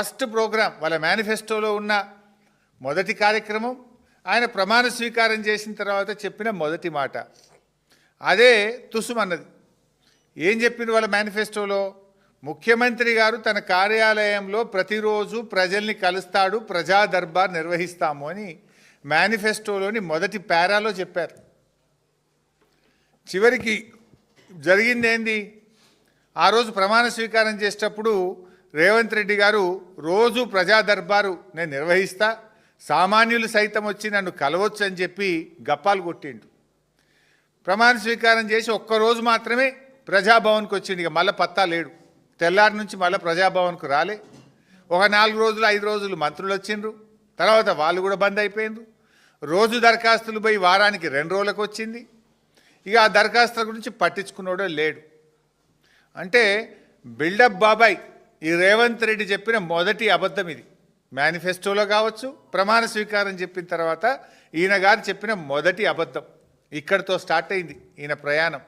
First programme వాళ్ళ మేనిఫెస్టోలో ఉన్న మొదటి కార్యక్రమం ఆయన ప్రమాణ స్వీకారం చేసిన తర్వాత చెప్పిన మొదటి మాట. అదే తుసుమన్నది ఏం చెప్పింది వాళ్ళ మేనిఫెస్టోలో? ముఖ్యమంత్రి గారు తన కార్యాలయంలో ప్రతిరోజు ప్రజల్ని కలుస్తాడు ప్రజా దర్బార్ నిర్వహిస్తాము అని మేనిఫెస్టోలోని మొదటి పేరాలో చెప్పారు. చివరికి జరిగింది ఏంది? ఆ రోజు ప్రమాణ స్వీకారం చేసేటప్పుడు రేవంత్ రెడ్డి గారు రోజు ప్రజా దర్బారు నేను నిర్వహిస్తా సామాన్యులు సైతం వచ్చి నన్ను కలవచ్చు అని చెప్పి గప్పాలు కొట్టిండు. ప్రమాణ స్వీకారం చేసి ఒక్కరోజు మాత్రమే ప్రజాభవన్కి వచ్చిండు. ఇక మళ్ళీ పత్తా లేడు. తెల్లారి నుంచి మళ్ళీ ప్రజాభవన్కు రాలే. ఒక నాలుగు రోజులు ఐదు రోజులు మంత్రులు వచ్చిండ్రు. తర్వాత వాళ్ళు కూడా బంద్ అయిపోయిండ్రు. రోజు దరఖాస్తులు పోయి వారానికి రెండు రోజులకు వచ్చింది. ఇక ఆ దరఖాస్తుల గురించి పట్టించుకున్నాడో లేడు. అంటే బిల్డప్ బాబాయ్ ఈ రేవంత్ రెడ్డి చెప్పిన మొదటి అబద్ధం ఇది. మేనిఫెస్టోలో కావచ్చు ప్రమాణ స్వీకారం చెప్పిన తర్వాత ఈయన గారు చెప్పిన మొదటి అబద్ధం. ఇక్కడితో స్టార్ట్ అయింది ఈయన ప్రయాణం.